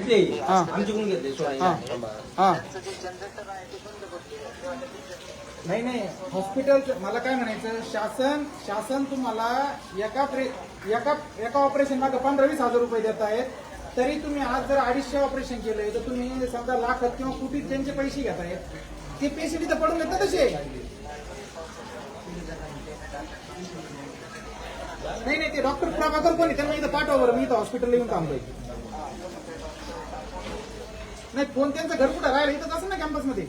आमच्याकडून घेतले सोळा हा. नाही. नाही हॉस्पिटल मला काय म्हणायचं? शासन शासन तुम्हाला एका प्रे- एका एका ऑपरेशन मागे पंधरा वीस हजार रुपये देत आहेत. तरी तुम्ही आज जर अडीचशे ऑपरेशन केलंय तर तुम्ही समजा लाखात किंवा कुठे त्यांचे पैसे घेत आहेत. ते पेशंट इथं पडून येतात तसे. नाही नाही ते डॉक्टर प्रभाकर कोणी त्यांना इथं पाठवा बरं. मी इथं हॉस्पिटलला येऊन थांबलोय नाही फोन त्यांचं घर कुठं? राहिलं इथंच असं ना कॅम्पसमध्ये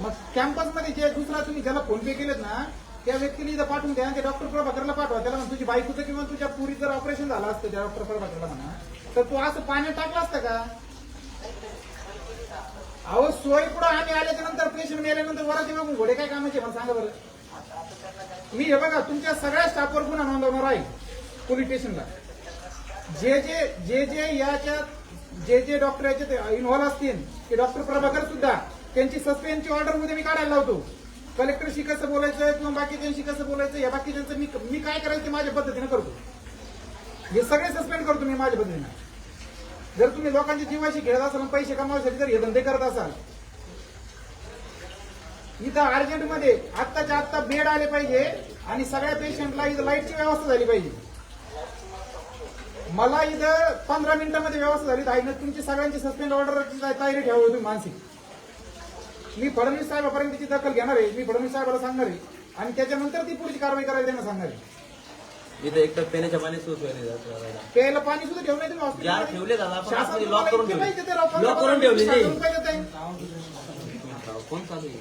मग कॅम्पसमध्ये जे दुसरा तुम्ही ज्याला फोन पे केलेत ना त्या व्यक्तीला इथं पाठवून द्या आणि ते डॉक्टर प्रभाकरला पाठवा. त्याला म्हणा, तुझी बायकोचं किंवा तुझ्या पुरी जर ऑपरेशन झालं असतं त्या डॉक्टर प्रभाकरला म्हणा. तर तू असं पाण्यात टाकला असतं का? अहो सोय पुढं आम्ही आल्याच्यानंतर पेशंट मेल्यानंतर वराचे मग घोडे काय कामाचे? मला सांगा बरं. मी हे बघा तुमच्या सगळ्या स्टाफवर गुन्हा नोंदवणार आहे पोलीस स्टेशनला जे जे जे जे याच्यात जे जे डॉक्टर याच्यात इन्व्हॉल्व्ह असतील ते डॉक्टर प्रभाकर सुद्धा त्यांची सस्पेंडची ऑर्डरमध्ये मी काढायला लावतो. कलेक्टरशी कसं बोलायचं किंवा बाकीच्यांशी कसं बोलायचं या बाकीच्यांचं मी मी काय करायचं ते माझ्या पद्धतीने करतो. हे सगळे सस्पेंड करतो मी माझ्या पद्धतीने. जर तुम्ही लोकांच्या जीवाशी खेळत असाल पैसे कमावण्यासाठी जर हे धंदे करत असाल इथं अर्जंटमध्ये आत्ताच्या आत्ता बेड आले पाहिजे आणि सगळ्या पेशंटला इथं लाईटची व्यवस्था झाली पाहिजे. मला इथं पंधरा मिनिटांमध्ये व्यवस्था झाली. आहे ना तुमची सगळ्यांची सस्पेंड ऑर्डर तयारी ठेवा तुम्ही मानसिक. मी फडणवीस साहेबापर्यंत त्याची दखल घेणार आहे. मी फडणवीस साहेबाला सांगणार आहे. आणि त्याच्यानंतर ती पुढची कारवाई करायला त्यांना सांगणार आहे. इथं एक तर पिण्याच्या पाणी सुरू सोय नाही जात राहायला. प्यायला पाणी सुद्धा ठेवू नये तुम्ही जार हॉस्पिटलमध्ये. ठेवले दादा पण शासन आतमध्ये तुम्हाला लॉक करून इतके ठेवले पैसे देते पंधरा करून ठेवले नाही. कोण चालू आहे?